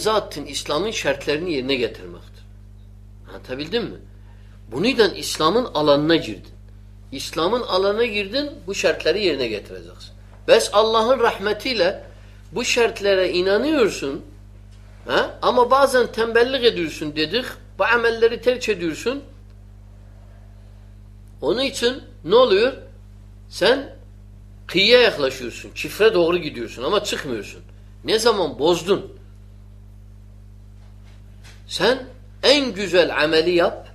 imza İslam'ın şartlarını yerine getirmektir. Anlatabildim mi? Bununla İslam'ın alanına girdin. İslam'ın alanına girdin bu şartları yerine getireceksin. Bes Allah'ın rahmetiyle bu şartlara inanıyorsun ha? ama bazen tembellik ediyorsun dedik bu amelleri terk ediyorsun onun için ne oluyor? Sen kıyıya yaklaşıyorsun. Çifre doğru gidiyorsun ama çıkmıyorsun. Ne zaman bozdun? Sen en güzel ameli yap.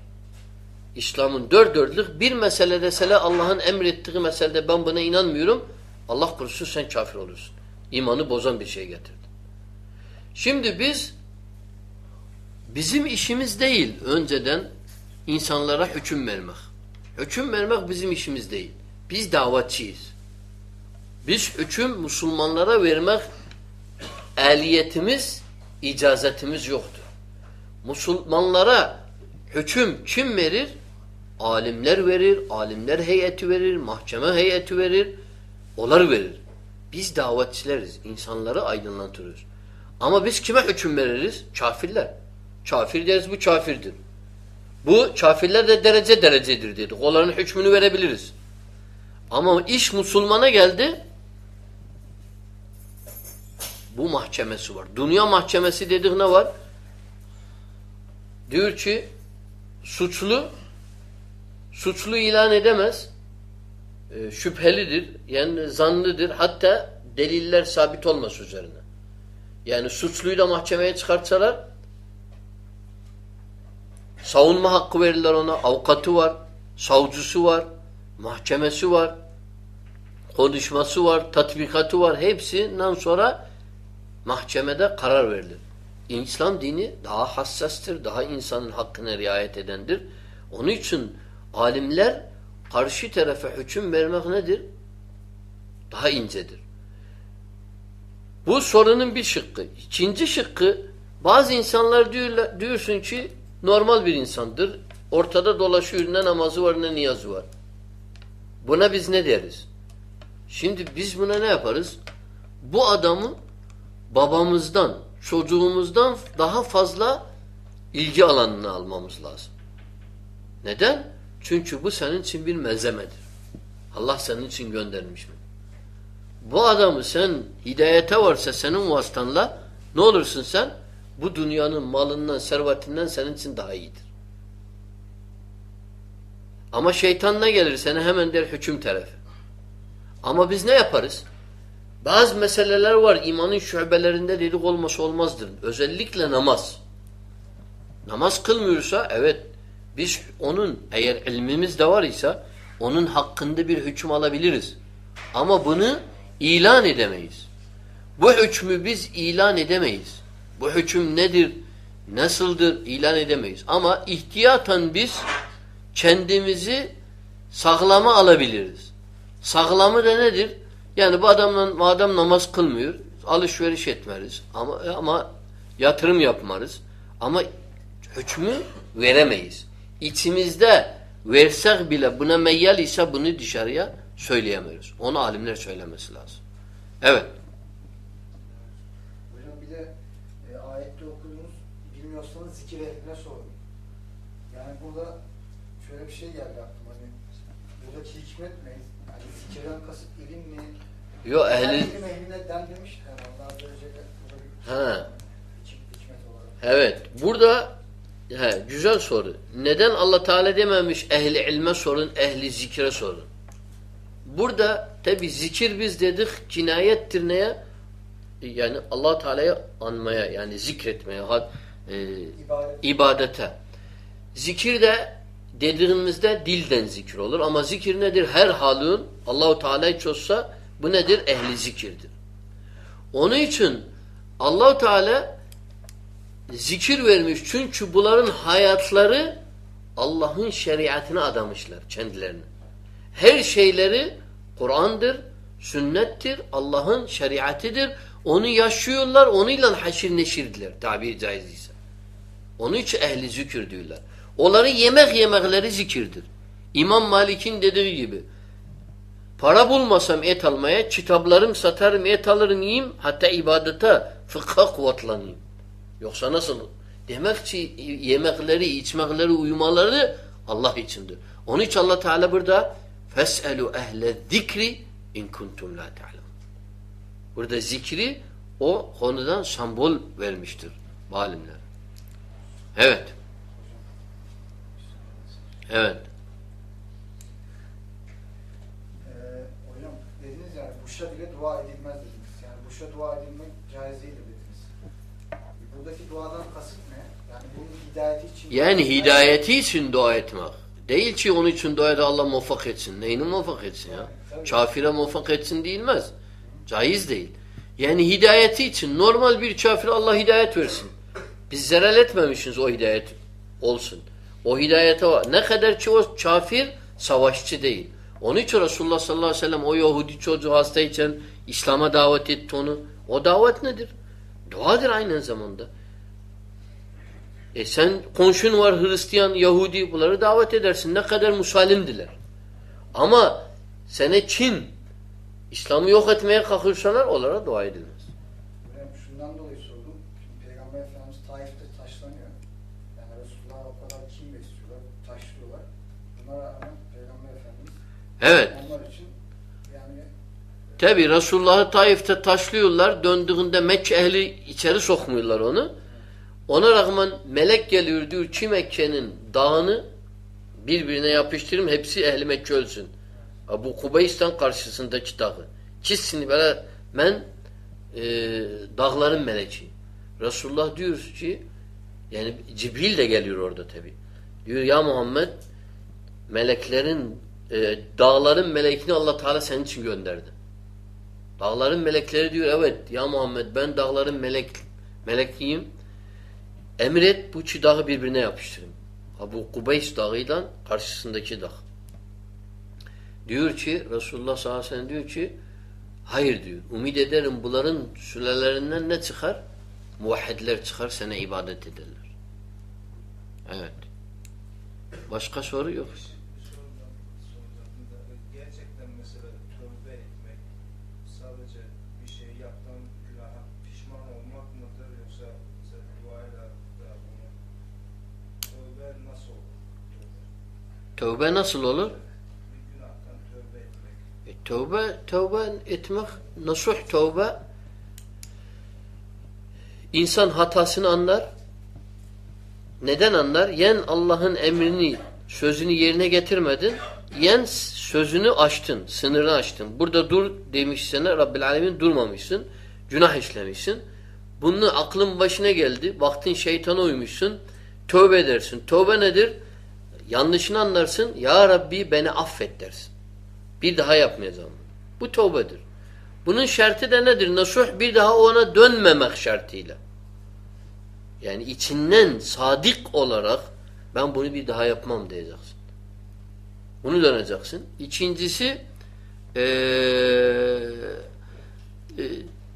İslam'ın dört dörtlük bir mesele deseler Allah'ın emrettiği meselede ben buna inanmıyorum. Allah korusun sen kafir olursun. İmanı bozan bir şey getirdin. Şimdi biz bizim işimiz değil önceden insanlara hüküm vermek. Hüküm vermek bizim işimiz değil. Biz davetçiyiz. Biz hüküm Müslümanlara vermek ehliyetimiz, icazetimiz yoktur. Müslümanlara hüküm kim verir? Alimler verir, alimler heyeti verir, mahkeme heyeti verir. Onlar verir. Biz davetçileriz. insanları aydınlatırız. Ama biz kime hüküm veririz? Kafirler. Kafir deriz bu kafirdir. Bu kafirler de derece derecedir dedik. Onların hükmünü verebiliriz. Ama iş Müslümana geldi bu mahkemesi var. Dünya mahkemesi dedik ne var? Diyor ki suçlu suçlu ilan edemez. E, şüphelidir. Yani zanlıdır. Hatta deliller sabit olmaz üzerine. Yani suçluyu da mahkemeye çıkartsalar savunma hakkı verirler ona. Avukatı var. Savcısı var. Mahkemesi var. Konuşması var. Tatbikatı var. Hepsinden sonra mahkemede karar verilir. İslam dini daha hassastır, daha insanın hakkına riayet edendir. Onun için alimler karşı tarafa hüküm vermek nedir? Daha incedir. Bu sorunun bir şıkkı. İkinci şıkkı bazı insanlar diyorlar, diyorsun ki normal bir insandır. Ortada dolaşıyor ne namazı var ne niyazı var. Buna biz ne deriz? Şimdi biz buna ne yaparız? Bu adamı babamızdan, çocuğumuzdan daha fazla ilgi alanını almamız lazım. Neden? Çünkü bu senin için bir mezemedir. Allah senin için göndermiş mi? Bu adamı sen hidayete varsa senin vasıtanla ne olursun sen? Bu dünyanın malından, servetinden senin için daha iyidir. Ama şeytan ne gelir sana hemen der hüküm tarafı. Ama biz ne yaparız? Bazı meseleler var imanın şubelerinde dedik olması olmazdır. Özellikle namaz. Namaz kılmıyorsa evet biz onun eğer ilmimiz de var ise onun hakkında bir hüküm alabiliriz. Ama bunu ilan edemeyiz. Bu hükmü biz ilan edemeyiz. Bu hüküm nedir? Nasıldır? ilan edemeyiz. Ama ihtiyaten biz kendimizi sağlama alabiliriz. Sağlamı da nedir? Yani bu adamla bu adam namaz kılmıyor. Alışveriş etmeriz. Ama ama yatırım yapmarız. Ama hükmü veremeyiz. İçimizde versek bile buna meyyal ise bunu dışarıya söyleyemiyoruz. Onu alimler söylemesi lazım. Evet. Hocam bir de e, ayette okuduğunuz bilmiyorsanız zikir ehline sorun. Yani burada şöyle bir şey geldi aklıma. Hani buradaki hikmet ne? Yani zikirden kasıt ilim mi? Yo ehli Yani ilim ehline den demiş. Yani Allah Azze ve Celle burada bir Ha. Evet. Burada he, güzel soru. Neden Allah Teala dememiş ehli ilme sorun, ehli zikre sorun? Burada tabi zikir biz dedik cinayettir neye? Yani Allah Teala'yı anmaya yani zikretmeye, had- e, İbadet. ibadete. Zikir de dediğimizde dilden zikir olur ama zikir nedir? Her halın Allahu Teala'yı çözse bu nedir? Ehli zikirdir. Onun için Allahu Teala zikir vermiş çünkü bunların hayatları Allah'ın şeriatına adamışlar kendilerini. Her şeyleri Kur'an'dır, sünnettir, Allah'ın şeriatıdır. Onu yaşıyorlar, onunla haşir neşirdiler tabiri caiziyse. Onun için ehli zikir diyorlar. Onları yemek yemekleri zikirdir. İmam Malik'in dediği gibi para bulmasam et almaya kitaplarım satarım et alırım yiyeyim hatta ibadete fıkha kuvvetlanayım. Yoksa nasıl? Demek ki yemekleri, içmekleri, uyumaları Allah içindir. Onun için Allah Teala burada feselu ehle zikri in kuntum la ta'lemun. Burada zikri o konudan sembol vermiştir alimler. Evet. Evet. Ee, hocam dediniz yani Bush'a bile dua edilmez dediniz. Yani Bush'a dua edilmek caiz değildir dediniz. Buradaki duadan kasıt ne? Yani bunun hidayeti için... Yani hidayeti için dua etmek. Değil ki onun için dua ede Allah muvaffak etsin. Neyini muvaffak etsin ya? Kafire muvaffak etsin değilmez. Caiz değil. Yani hidayeti için normal bir kafir Allah hidayet versin. Biz zerel etmemişiz o hidayet olsun. O hidayete var. Ne kadar ki o kafir savaşçı değil. Onun için Resulullah sallallahu aleyhi ve sellem o Yahudi çocuğu hastayken İslam'a davet etti onu. O davet nedir? Duadır aynı zamanda. E sen komşun var Hristiyan, Yahudi bunları davet edersin. Ne kadar musallimdiler. Ama sene Çin İslam'ı yok etmeye kalkırsalar onlara dua edilmez. Hocam şundan dolayı sordum. Şimdi Peygamber Efendimiz Taif'te taşlanıyor. Yani Resulullah'a o kadar kim besliyorlar, taşlıyorlar. Buna rağmen Peygamber Efendimiz Evet. Tabi Resulullah'ı Taif'te taşlıyorlar. Döndüğünde Mekke ehli içeri sokmuyorlar onu. Ona rağmen melek geliyor diyor ki Mekke'nin dağını birbirine yapıştırayım hepsi ehli Mekke ölsün. Bu Kubays'tan karşısındaki dağı. Çizsin böyle ben e, dağların meleki. Resulullah diyor ki yani Cibril de geliyor orada tabi. Diyor ya Muhammed meleklerin e, dağların melekini Allah Teala senin için gönderdi. Dağların melekleri diyor evet ya Muhammed ben dağların melek melekiyim. Emret bu iki dağı birbirine yapıştırın. Bu Kubays dağıyla karşısındaki dağ. Diyor ki Resulullah sallallahu aleyhi ve sellem diyor ki hayır diyor. Umid ederim bunların sülelerinden ne çıkar? Muvahhidler çıkar sana ibadet ederler. Evet. Başka soru yok. Mesela tövbe etmek sadece bir şey yaptığın günaha pişman olmak mıdır yoksa mesela duayla da bunu tövbe nasıl olur? Tövbe. Nasıl olur? E, tövbe, tövbe etmek, nasuh tövbe insan hatasını anlar. Neden anlar? Yen Allah'ın emrini, sözünü yerine getirmedin. Yen sözünü aştın, sınırını aştın. Burada dur demiş Rabbil Alemin durmamışsın. Günah işlemişsin. Bunu aklın başına geldi. Baktın şeytana uymuşsun. Tövbe edersin. Tövbe nedir? Yanlışını anlarsın. Ya Rabbi beni affet dersin. Bir daha yapmayacağım. Bu tövbedir. Bunun şartı da nedir? Nasuh bir daha ona dönmemek şartıyla. Yani içinden sadık olarak ben bunu bir daha yapmam diyeceksin. Bunu döneceksin. İkincisi ee, e,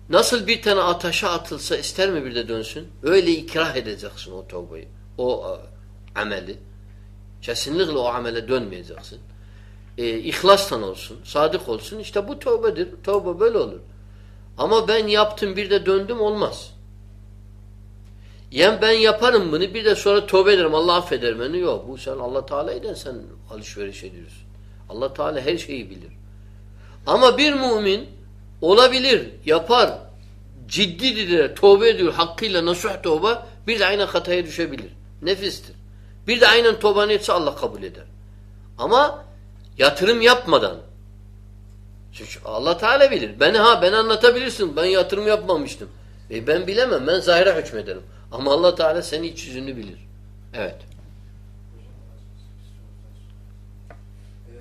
nasıl bir tane ateşe atılsa ister mi bir de dönsün? Öyle ikrah edeceksin o tövbeyi. O e, ameli. Kesinlikle o amele dönmeyeceksin. E, ihlastan olsun, sadık olsun. İşte bu tövbedir. Tövbe böyle olur. Ama ben yaptım bir de döndüm olmaz. Yani ben yaparım bunu bir de sonra tövbe ederim Allah affeder beni. Yok bu sen Allah Teala'yla sen alışveriş ediyorsun. Allah Teala her şeyi bilir. Ama bir mümin olabilir, yapar, ciddidir, tövbe ediyor hakkıyla nasuh tövbe bir de aynen hataya düşebilir. Nefistir. Bir de aynen tövbe etse Allah kabul eder. Ama yatırım yapmadan çünkü Allah Teala bilir. Beni ha ben anlatabilirsin. Ben yatırım yapmamıştım. E ben bilemem. Ben zahire hükmederim. Ama Allah Teala senin iç yüzünü bilir. Evet. e,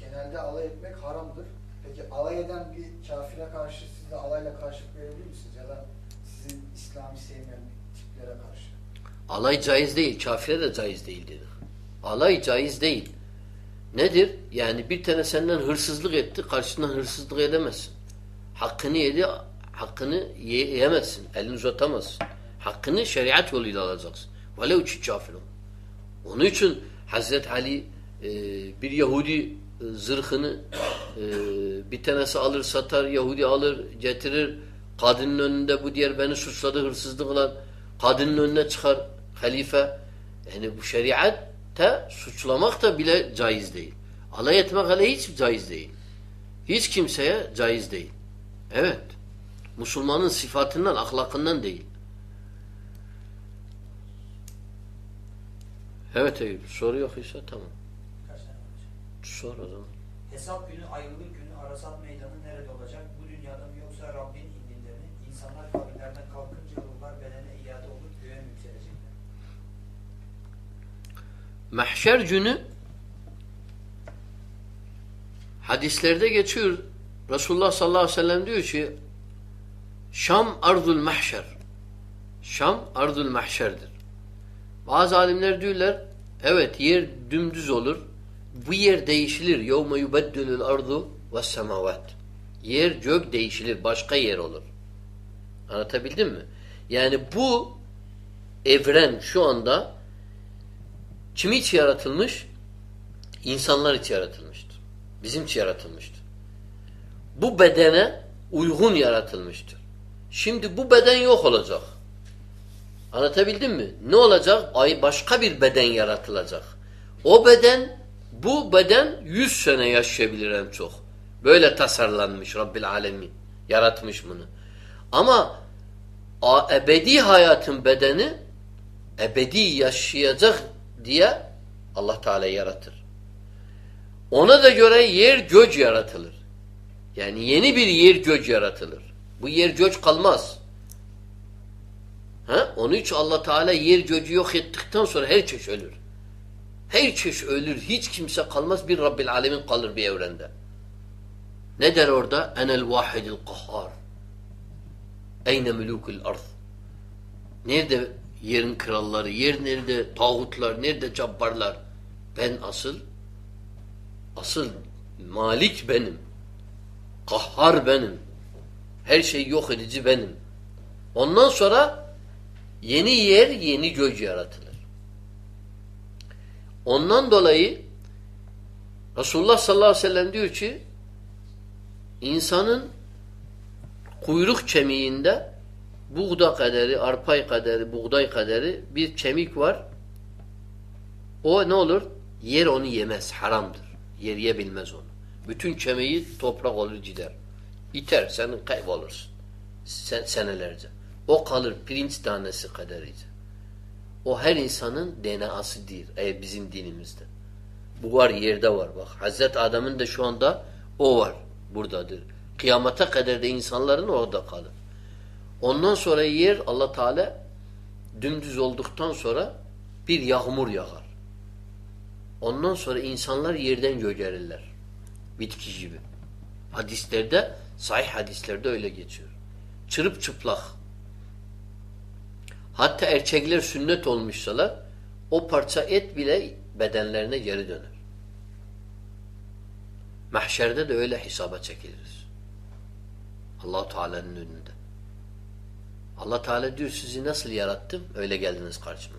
genelde alay etmek haramdır. Peki alay eden bir kafire karşı siz de alayla karşılık verebilir misiniz? Ya da sizin İslami sevmeyen tiplere karşı. Alay caiz değil. Kafire de caiz değil dedi. Alay caiz değil. Nedir? Yani bir tane senden hırsızlık etti. Karşısından hırsızlık edemezsin. Hakkını yedi. Hakkını yiyemezsin. Elini uzatamazsın. Hakkını şeriat yoluyla alacaksın. Velev ki kafir ol. Onun için Hazreti Ali e, bir Yahudi e, zırhını e, bir tanesi alır satar, Yahudi alır getirir. Kadının önünde bu diğer beni suçladı hırsızlıkla. Kadının önüne çıkar halife. Yani bu şeriatte suçlamak da bile caiz değil. Alay etmek hele hiç caiz değil. Hiç kimseye caiz değil. Evet. Müslümanın sıfatından, ahlakından değil. Evet Eyüp. Soru yok ise tamam. Kaç tane hocam? Sor o zaman. Hesap günü, ayrılık günü Arasat meydanı nerede olacak? Bu dünyada mı yoksa Rabbin indinde mi? İnsanlar kabirlerden kalkınca ruhlar bedene iade olup göğe mi yükselecekler? Mahşer günü hadislerde geçiyor. Resulullah sallallahu aleyhi ve sellem diyor ki Şam ardul mahşer. Şam ardul mahşerdir. Bazı alimler diyorlar evet yer dümdüz olur. Bu yer değişilir. Yevme yubeddülül ardu ve semavat. Yer gök değişilir. Başka yer olur. Anlatabildim mi? Yani bu evren şu anda kimi için yaratılmış? İnsanlar için yaratılmıştır. Bizim için yaratılmıştır. Bu bedene uygun yaratılmıştır. Şimdi bu beden yok olacak. Anlatabildim mi? Ne olacak? Ay başka bir beden yaratılacak. O beden bu beden 100 sene yaşayabilir en çok. Böyle tasarlanmış Rabbil Alemin. Yaratmış bunu. Ama ebedi hayatın bedeni ebedi yaşayacak diye Allah Teala yaratır. Ona da göre yer göç yaratılır. Yani yeni bir yer göç yaratılır. Bu yer göç kalmaz. Ha? Onun için Allah Teala yer göcü yok ettikten sonra her çeşit ölür. Her çeşit ölür. Hiç kimse kalmaz. Bir Rabbil Alemin kalır bir evrende. Ne der orada? Enel vahidil kahhar. Eyne mülukul arz. Nerede yerin kralları? Yer nerede? Tağutlar? Nerede cabbarlar? Ben asıl asıl malik benim. Kahhar benim. Her şeyi yok edici benim. Ondan sonra yeni yer, yeni gök yaratılır. Ondan dolayı Resulullah sallallahu aleyhi ve sellem diyor ki insanın kuyruk kemiğinde buğda kaderi, arpay kaderi, buğday kaderi bir kemik var. O ne olur? Yer onu yemez. Haramdır. Yer yebilmez onu. Bütün kemiği toprak olur gider. İter. Senin kaybolursun. Sen, senelerce. O kalır pirinç tanesi kadarıyla. O her insanın DNA'sı değil. E, bizim dinimizde. Bu var yerde var bak. Hazreti Adem'in de şu anda o var. Buradadır. Kıyamata kadar da insanların orada kalır. Ondan sonra yer Allah Teala dümdüz olduktan sonra bir yağmur yağar. Ondan sonra insanlar yerden gögerirler. Bitki gibi. Hadislerde, sahih hadislerde öyle geçiyor. Çırıp çıplak. Hatta erkekler sünnet olmuşsalar o parça et bile bedenlerine geri döner. Mahşerde de öyle hesaba çekiliriz. allah Teala'nın önünde. allah Teala diyor sizi nasıl yarattım? Öyle geldiniz karşıma.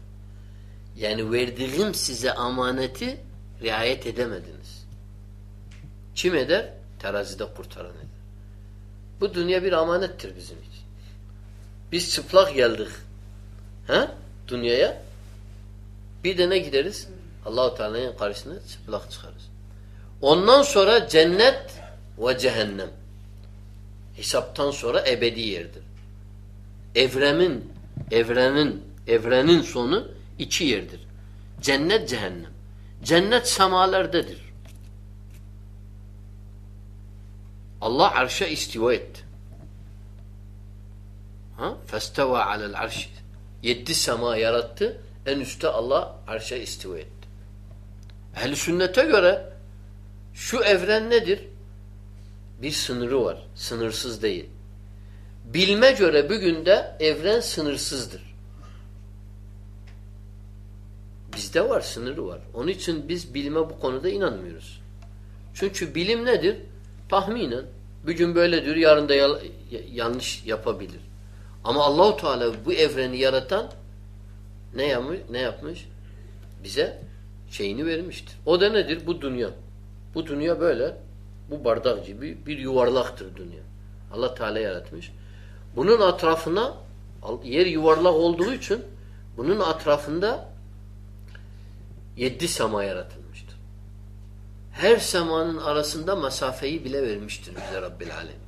Yani verdiğim size amaneti riayet edemediniz. Kim eder? Terazide kurtaran eder. Bu dünya bir amanettir bizim için. Biz çıplak geldik. Ha? Dünyaya. Bir de ne gideriz? Allahu Teala'nın karşısına çıplak çıkarız. Ondan sonra cennet ve cehennem. Hesaptan sonra ebedi yerdir. Evremin, evrenin, evrenin sonu iki yerdir. Cennet, cehennem. Cennet semalardadır. Allah arşa istiva etti. Ha? Festeva alel arş. Yedi sema yarattı. En üstte Allah arşa istiva etti. Ehl-i sünnete göre şu evren nedir? Bir sınırı var. Sınırsız değil. Bilme göre bugün de evren sınırsızdır. Bizde var, sınırı var. Onun için biz bilme bu konuda inanmıyoruz. Çünkü bilim nedir? Tahminen. Bugün böyle diyor, yarın da yanlış yapabilir. Ama Allahu Teala bu evreni yaratan ne yapmış? Ne yapmış? Bize şeyini vermiştir. O da nedir? Bu dünya. Bu dünya böyle. Bu bardak gibi bir yuvarlaktır dünya. Allah Teala yaratmış. Bunun etrafına Yer yuvarlak olduğu için bunun etrafında yedi sema yaratılmıştır. Her semanın arasında mesafeyi bile vermiştir bize Rabbil Alem.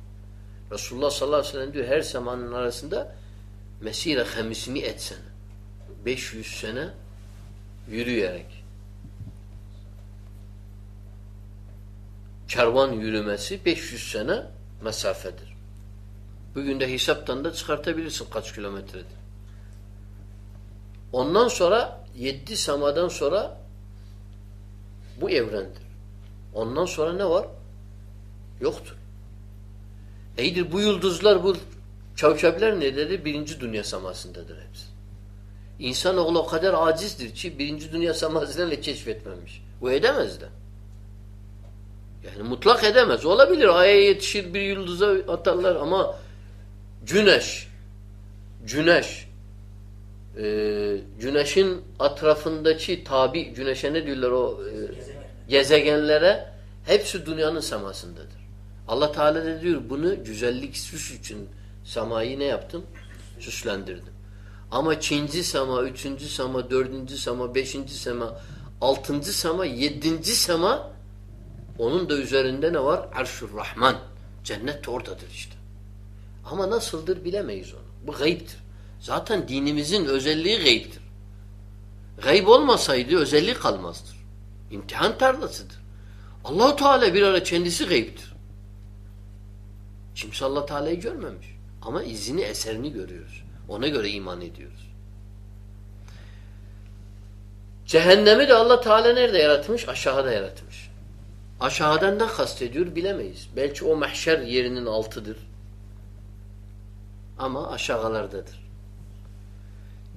Resulullah sallallahu aleyhi ve sellem diyor her semanın arasında mesire hemismi et sene. 500 sene yürüyerek. Kervan yürümesi 500 sene mesafedir. Bugün de hesaptan da çıkartabilirsin kaç kilometredir. Ondan sonra yedi semadan sonra bu evrendir. Ondan sonra ne var? Yoktur. İyidir bu yıldızlar, bu kavkabler nerededir? Birinci dünya semasındadır hepsi. İnsanoğlu o kadar acizdir ki birinci dünya semasını keşfetmemiş. Bu edemez de. Yani mutlak edemez. Olabilir. Aya yetişir bir yıldıza atarlar ama güneş güneş e, güneşin etrafındaki tabi güneşe ne diyorlar o e, Gezegen. gezegenlere hepsi dünyanın semasındadır. Allah Teala da diyor bunu güzellik süs için semayı ne yaptım? Süslendirdim. Ama ikinci sema, üçüncü sema, dördüncü sema, beşinci sema, altıncı sema, yedinci sema onun da üzerinde ne var? Arşur Rahman. Cennet de oradadır işte. Ama nasıldır bilemeyiz onu. Bu gayiptir. Zaten dinimizin özelliği gayiptir. Gayb olmasaydı özelliği kalmazdır. İmtihan tarlasıdır. Allahu Teala bir ara kendisi gayiptir. Kimse Allah Teala'yı görmemiş. Ama izini, eserini görüyoruz. Ona göre iman ediyoruz. Cehennemi de Allah Teala nerede yaratmış? Aşağıda yaratmış. Aşağıdan da kastediyor bilemeyiz. Belki o mahşer yerinin altıdır. Ama aşağılardadır.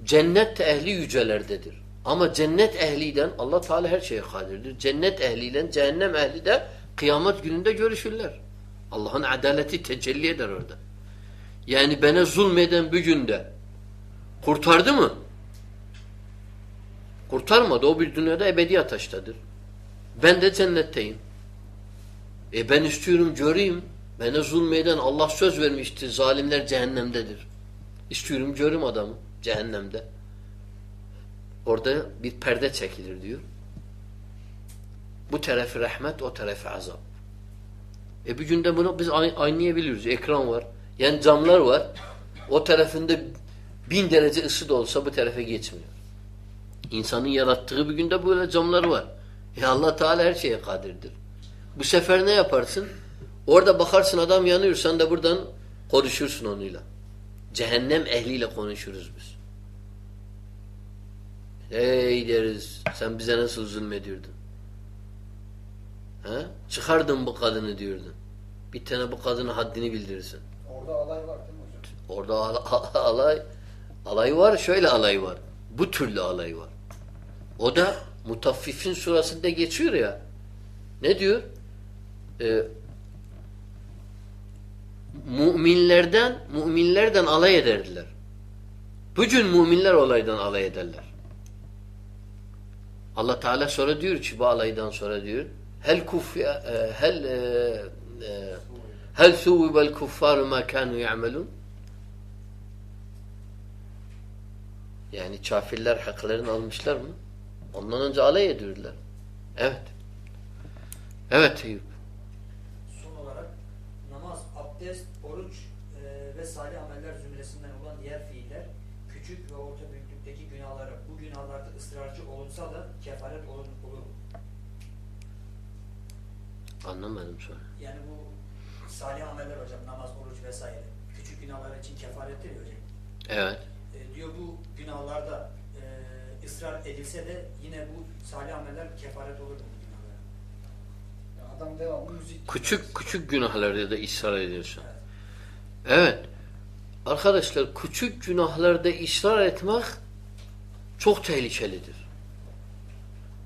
Cennet ehli yücelerdedir. Ama cennet ehliden Allah Teala her şeye kadirdir. Cennet ehliyle cehennem ehli de kıyamet gününde görüşürler. Allah'ın adaleti tecelli eder orada. Yani bana zulmeden bir günde kurtardı mı? Kurtarmadı. O bir dünyada ebedi ateştedir. Ben de cennetteyim. E ben istiyorum göreyim. Bana zulmeden Allah söz vermişti. Zalimler cehennemdedir. İstiyorum görüm adamı cehennemde. Orada bir perde çekilir diyor. Bu tarafı rahmet, o tarafı azap. E bir günde bunu biz ay- anlayabiliyoruz. Ekran var. Yani camlar var. O tarafında bin derece ısı da olsa bu tarafa geçmiyor. İnsanın yarattığı bir günde böyle camlar var. E Allah Teala her şeye kadirdir. Bu sefer ne yaparsın? Orada bakarsın adam yanıyor sen de buradan konuşursun onunla. Cehennem ehliyle konuşuruz biz. Ey deriz sen bize nasıl zulmediyordun? He? Çıkardın bu kadını diyordun. Bir tane bu kadının haddini bildirirsin. Orada alay var değil mi hocam? Orada al- alay alay var, şöyle alay var. Bu türlü alay var. O da Mutaffifin surasında geçiyor ya. Ne diyor? Ee, müminlerden müminlerden alay ederdiler. Bugün müminler olaydan alay ederler. Allah Teala sonra diyor ki bu alaydan sonra diyor hel kuf e, hel e, e, hel thuvibel kuffaru ma kanu ya'melun yani kafirler haklarını almışlar mı? Ondan önce alay ediyorlar. Evet. Evet Eyüp. Anlamadım sonra. Yani bu salih ameller hocam namaz, oruç vesaire küçük günahlar için kefarettir hocam. Evet. E, diyor bu günahlarda e, ısrar edilse de yine bu salih ameller kefaret olur mu bu günahlara? Ya adam devamlı müzik Küçük küçük günahlarda da ısrar ediyorsun. Evet. Arkadaşlar küçük günahlarda ısrar etmek çok tehlikelidir.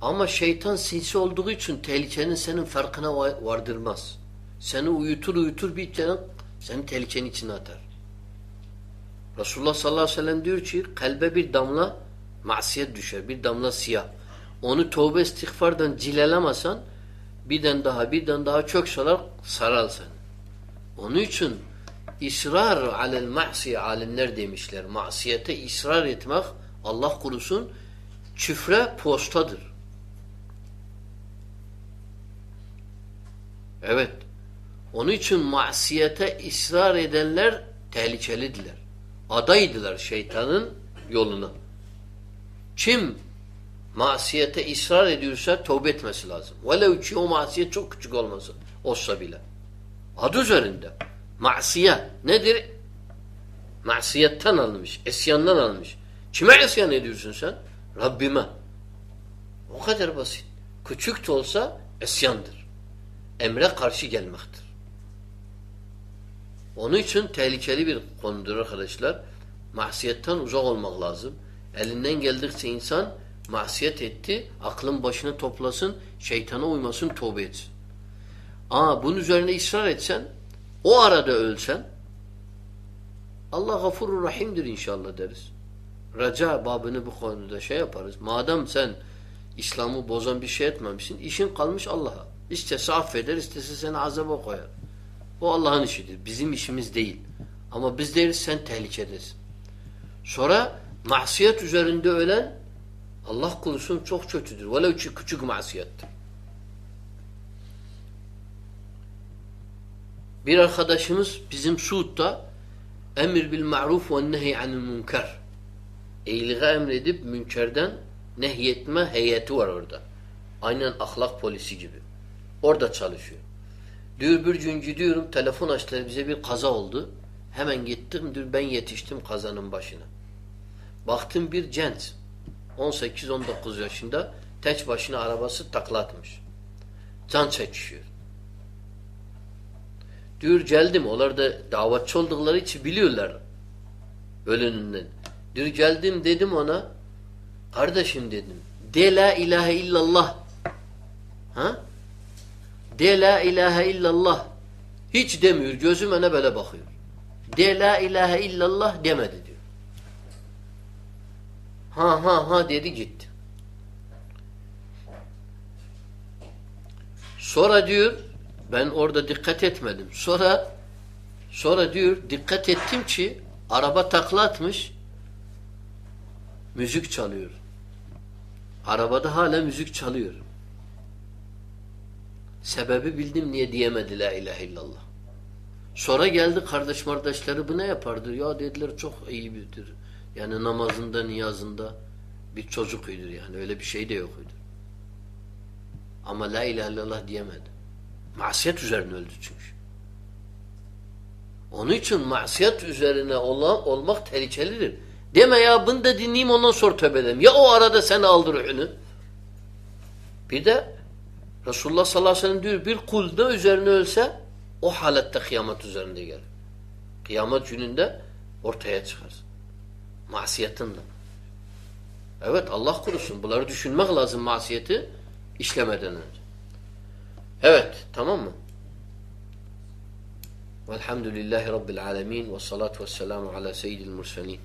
Ama şeytan sinsi olduğu için tehlikenin senin farkına va- vardırmaz. Seni uyutur uyutur bir kere seni tehlikenin içine atar. Resulullah sallallahu aleyhi ve sellem diyor ki kalbe bir damla masiyet düşer. Bir damla siyah. Onu tövbe istiğfardan cilalamasan birden daha birden daha çok sarar seni. Onun için İsrar alel ma'siye alimler demişler. Masiyete ısrar etmek Allah korusun çifre postadır. Evet. Onun için masiyete ısrar edenler tehlikelidiler. Adaydılar şeytanın yoluna. Kim masiyete ısrar ediyorsa tövbe etmesi lazım. Velev ki o masiyet çok küçük olmasın. Olsa bile. Adı üzerinde. Masiye nedir? Masiyetten alınmış. Esyandan alınmış. Kime isyan ediyorsun sen? Rabbime. O kadar basit. Küçük de olsa esyandır. Emre karşı gelmektir. Onun için tehlikeli bir konudur arkadaşlar. Masiyetten uzak olmak lazım. Elinden geldikçe insan masiyet etti, aklın başını toplasın, şeytana uymasın, tövbe etsin. Aa bunun üzerine ısrar etsen, o arada ölsen, Allah gafurur rahimdir inşallah deriz. Raca babını bu konuda şey yaparız. Madem sen İslam'ı bozan bir şey etmemişsin, işin kalmış Allah'a. İstese affeder, istese seni azaba koyar. O Allah'ın işidir. Bizim işimiz değil. Ama biz deriz sen tehlikedesin. Sonra masiyet üzerinde ölen Allah korusun çok kötüdür. Velev ki küçük masiyettir. Bir arkadaşımız bizim Suud'da emir bil ma'ruf ve nehy anil münker. İyiliği emredip münkerden nehyetme heyeti var orada. Aynen ahlak polisi gibi. Orada çalışıyor. Diyor bir gün gidiyorum telefon açtılar bize bir kaza oldu. Hemen gittim diyor ben yetiştim kazanın başına. Baktım bir genç 18-19 yaşında tek başına arabası taklatmış. Can çekişiyor. Diyor geldim. Onlar da davetçi oldukları için biliyorlar ölününden. Diyor geldim dedim ona kardeşim dedim. De la ilahe illallah. Ha? De la ilahe illallah. Hiç demiyor. Gözüm öne böyle bakıyor. De la ilahe illallah demedi diyor. Ha ha ha dedi gitti. Sonra diyor ben orada dikkat etmedim. Sonra sonra diyor dikkat ettim ki araba takla atmış müzik çalıyor. Arabada hala müzik çalıyor. Sebebi bildim niye diyemedi la ilahe illallah. Sonra geldi kardeş kardeşleri bu ne yapardı? Ya dediler çok iyi birdir. Yani namazında, niyazında bir çocuk uydur yani. Öyle bir şey de yok uydur. Ama la ilahe illallah diyemedi. Masiyet üzerine öldü çünkü. Onun için masiyet üzerine olan, olmak tehlikelidir. Deme ya bunu da dinleyeyim ondan sonra tövbe edeyim. Ya o arada sen aldır ruhunu. Bir de Resulullah sallallahu aleyhi ve sellem diyor bir kul da üzerine ölse o halette kıyamet üzerinde gelir. Kıyamet gününde ortaya çıkar. Masiyetinle. Evet Allah korusun. Bunları düşünmek lazım masiyeti işlemeden önce. Evet tamam mı? Velhamdülillahi Rabbil alemin ve salatu ve selamu ala seyyidil murselin.